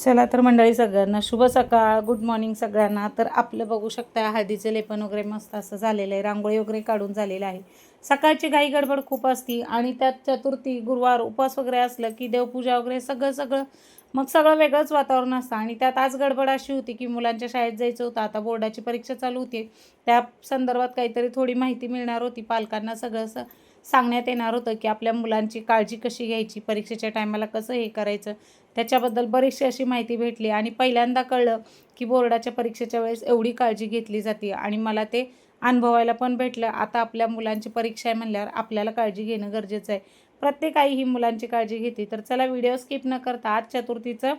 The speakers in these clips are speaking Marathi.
चला तर मंडळी सगळ्यांना शुभ सकाळ गुड मॉर्निंग सगळ्यांना. तर आपलं बघू शकता हळदीचं लेपन वगैरे मस्त असं झालेलं आहे. रांगोळी वगैरे काढून झालेलं आहे. सकाळची घाई गडबड खूप असती आणि त्यात चतुर्थी गुरुवार उपवास वगैरे असलं की देवपूजा वगैरे सगळं सगळं मग सगळं वेगळंच वातावरण असतं. आणि त्यात आज गडबड अशी होती की मुलांच्या शाळेत जायचं होतं. आता बोर्डाची परीक्षा चालू होती त्या संदर्भात काहीतरी थोडी माहिती मिळणार होती. पालकांना सगळं असं सांगण्यात येणार होतं की आपल्या मुलांची काळजी कशी घ्यायची परीक्षेच्या टायमाला कसं हे करायचं त्याच्याबद्दल बरीचशी अशी माहिती भेटली. आणि पहिल्यांदा कळलं की बोर्डाच्या परीक्षेच्या वेळेस एवढी काळजी घेतली जाते आणि मला ते अनुभवायला पण भेटलं. आता आपल्या मुलांची परीक्षा आहे म्हणल्यावर आपल्याला काळजी घेणं गरजेचं आहे. प्रत्येक आई ही मुलांची काळजी घेते. तर चला व्हिडिओ स्किप न करता आज चतुर्थीचं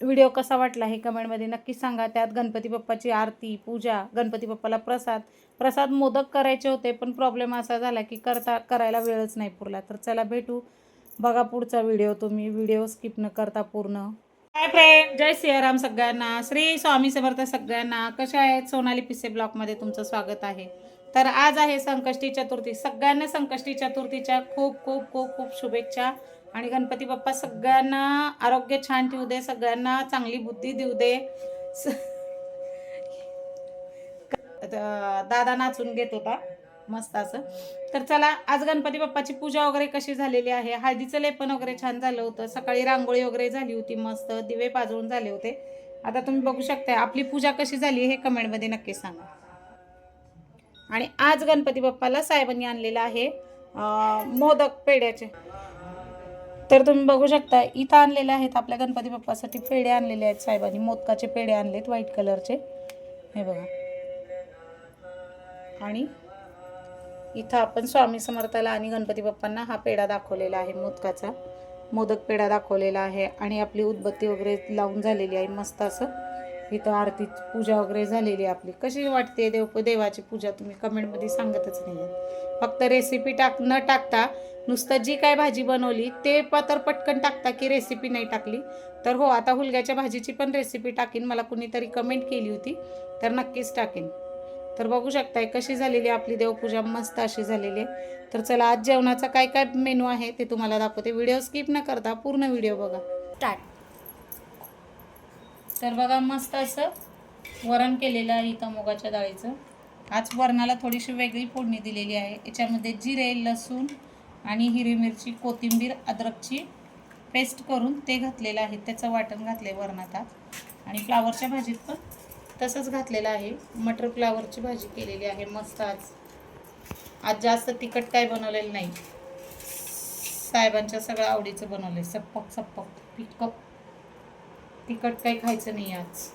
व्हिडिओ कसा वाटला हे कमेंटमध्ये नक्की सांगा. त्यात गणपती बाप्पाची आरती पूजा गणपती बाप्पाला प्रसाद. प्रसाद मोदक करायचे होते पण प्रॉब्लेम असा झाला की करता करायला वेळच नाही पुरला. तर चला भेटू. बघा पुढचा व्हिडिओ तुम्ही. व्हिडिओ स्किप न करता पूर्ण. हाय फ्रेंड जय सियाराम सगळ्यांना. श्री स्वामी समर्थ सगळ्यांना. कशा आहेत? सोनाली पिसे ब्लॉकमध्ये तुमचं स्वागत आहे. तर आज आहे संकष्टी चतुर्थी. सगळ्यांना संकष्टी चतुर्थीच्या खूप खूप खूप खूप शुभेच्छा. आणि गणपती बाप्पा सगळ्यांना आरोग्य छान ठेवू दे सगळ्यांना चांगली बुद्धी देऊ दे. स- दादा नाचून घेत होता मस्त असं. तर चला आज गणपती बाप्पाची पूजा वगैरे कशी झालेली आहे? हळदीचं लेपन वगैरे छान झालं होतं. सकाळी रांगोळी वगैरे झाली होती मस्त. दिवे पाजवून झाले होते. आता तुम्ही बघू शकता आपली पूजा कशी झाली हे कमेंटमध्ये नक्की सांगा. आणि आज गणपती बाप्पाला साहेबांनी आणलेलं आहे मोदक पेड्याचे तर तुम्ही बघू शकता इथं आणलेले आहेत आपल्या गणपती बाप्पासाठी पेढे आणलेले आहेत साहेबांनी. मोदकाचे पेढे आणलेत व्हाईट कलरचे हे बघा. आणि इथं आपण स्वामी समर्थाला आणि गणपती बाप्पांना हा पेढा दाखवलेला आहे मोदकाचा. मोदक पेढा दाखवलेला आहे आणि आपली उदबत्ती वगैरे लावून झालेली आहे मस्त असं. इथं आरती पूजा वगैरे झालेली आपली. कशी वाटते देव देवाची पूजा तुम्ही कमेंटमध्ये सांगतच नाही फक्त रेसिपी टाक न टाकता नुसतं जी काय भाजी बनवली ते प तर पटकन टाकता की रेसिपी नाही टाकली. तर हो आता हुलग्याच्या भाजीची पण रेसिपी टाकीन. मला कुणीतरी कमेंट केली होती तर नक्कीच टाकेन. तर बघू शकताय कशी झालेली आहे आपली देवपूजा. मस्त अशी झालेली आहे. तर चला आज जेवणाचा काय काय मेनू आहे ते तुम्हाला दाखवते. व्हिडिओ स्किप न करता पूर्ण व्हिडिओ बघा. स्टार्ट तर बघा मस्त असं वरण केलेलं आहे इथं मुगाच्या डाळीचं. आज वरणाला थोडीशी वेगळी फोडणी दिलेली आहे. याच्यामध्ये जिरे लसूण आणि हिरवी मिरची कोथिंबीर अद्रकची पेस्ट करून ते घातलेलं आहे. त्याचं वाटण घातलं आहे वरणात आज. आणि फ्लावरच्या भाजीत पण तसंच घातलेलं आहे. मटर फ्लावरची भाजी केलेली आहे मस्त आज. आज जास्त तिखट काय बनवलेलं नाही. साहेबांच्या सगळं आवडीचं बनवलं आहे सप्पक सप्पक पिकप तिखट काही खायचं नाही आज.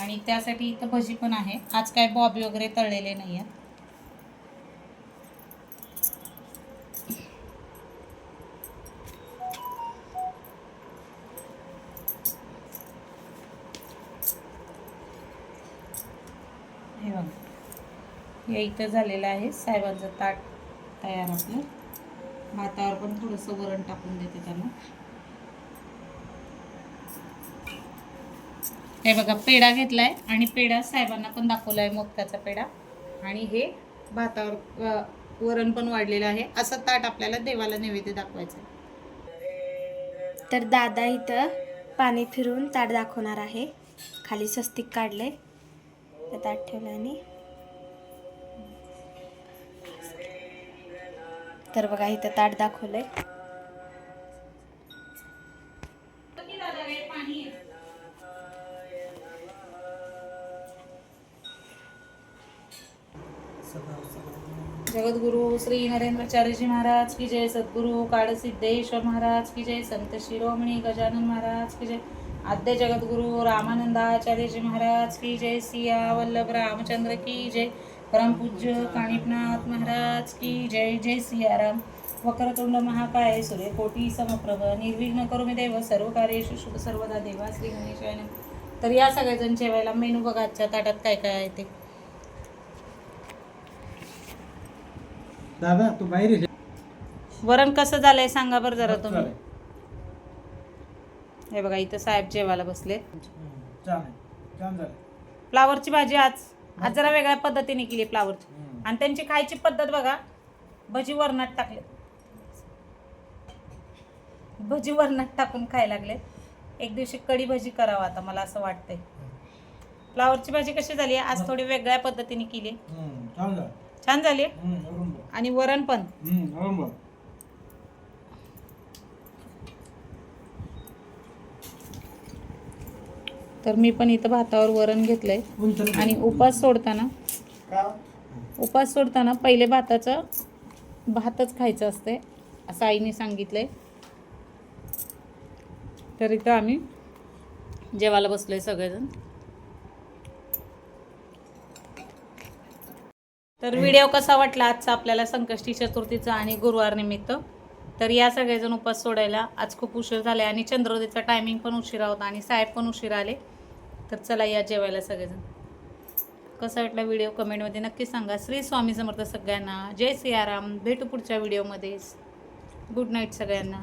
आणि त्यासाठी इथं भजी पण आहे. आज काय बॉबी वगैरे तळलेले नाही आहेत. हे इथं झालेलं आहे. साहेबांचं ताट तयार आपलं. भातावर पण थोडंसं वरण टाकून देते त्यांना. हे बघा पेढा घेतला आहे आणि पेढा साहेबांना पण दाखवला आहे मोदकाचा पेढा. आणि हे भातावर वरण पण वाढलेलं आहे. असं ताट आपल्याला देवाला नैवेद्य दाखवायचं आहे. तर दादा इथं पाणी फिरून ताट दाखवणार आहे. खाली स्वस्तिक काढले ते ताट ठेवलं आणि तर बघा इथं ताट दाखवलं आहे जगद्गुरु श्री नरेंद्रचार्यजी महाराज की जय सद्गुरु काळसिद्धेश्वर महाराज की जय संत शिरोमणी गजानन महाराज की जय आद्य जगद्गुरु रामानंदाचार्यजी महाराज की जय सिया वल्लभ रामचंद्र की जय परमपूज्य काणिपनाथ महाराज की जय जय सियाराम वक्रतुंड महाकाय सूर्यकोटी समप्रभ निर्विघ्न करू मी देव सर्व कार्येशु शुभ सर्वदा देवा श्री गणेशायन तर या सगळेजण जेवायला मेनू बघा आजच्या ताटात काय काय आहे ते. दादा तू बाहेर ये. वरण कसं झालंय सांगा बरं जरा तुम्ही. चालेल. हे बघा इथं साहेब जेवायला बसले. हम्म, चालेल छान झालं फ्लावरची भाजी आज. आज जरा वेगळ्या पद्धतीने केली फ्लावरची. हम्म. आणि त्यांची खायची पद्धत बघा भजी वरणात टाकले. भजी वरणात टाकून खायला लागले. एक दिवशी कढी भजी करावं आता मला असं वाटतंय. फ्लावरची भाजी कशी झाली? आज थोडी वेगळ्या पद्धतीने केली. हम्म, छान झालं. छान झाली? हम्म, वरून बघ. आणि वरण पण. हम्म. तर मी पण इथं भातावर वरण घेतलंय. आणि उपास सोडताना? उपास सोडताना पहिले भाताचं भातच खायचं असते असं आईने सांगितलंय. तर इथं आम्ही जेवायला बसलोय सगळेजण. तर व्हिडिओ कसा वाटला आजचा आपल्याला संकष्टी चतुर्थीचा आणि गुरुवार निमित्त? तर या सगळेजण उपास सोडायला आज खूप उशीर झाला आणि चंद्रोदयचा टायमिंग पण उशिरा होता आणि साहेब पण उशीर आले. तर चला या जेवायला सगळेजण. कसा वाटला व्हिडिओ कमेंटमध्ये नक्की सांगा. श्री स्वामी समर्थ सगळ्यांना. जय सियाराम भेटू पुढच्या व्हिडिओमध्ये गुड नाईट सगळ्यांना.